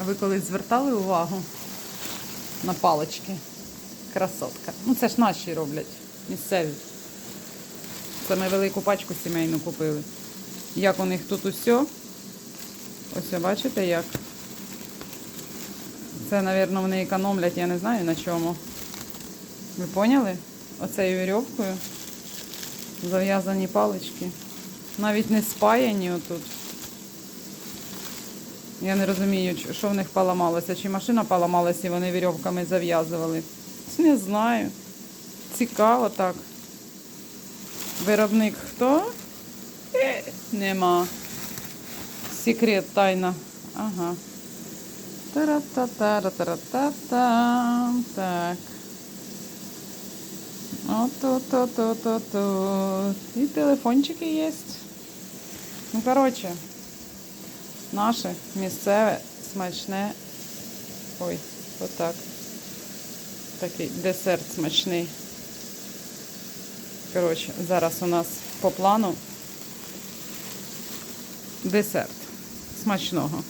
А ви колись звертали увагу на палички? Красотка. Ну це ж наші роблять, місцеві. Це ми велику пачку сімейну купили. Як у них тут усе. Ось бачите як. Це, мабуть, вони економлять, я не знаю на чому. Ви поняли? Оцею вірьовкою зав'язані палички. Навіть не спаяні отут. Я не розумію, що в них поламалося. Чи машина поламалася і вони вірьовками зав'язували. Не знаю. Цікаво так. Виробник хто? Е, нема. Секрет, тайна. Ага. Тара-та-тара-тара-та-та. Так. От-от-от-от-от. І телефончики є. Ну, коротше, наше місцеве смачне. Ой, отак. Такий десерт смачний. Коротше, зараз у нас по плану десерт смачного.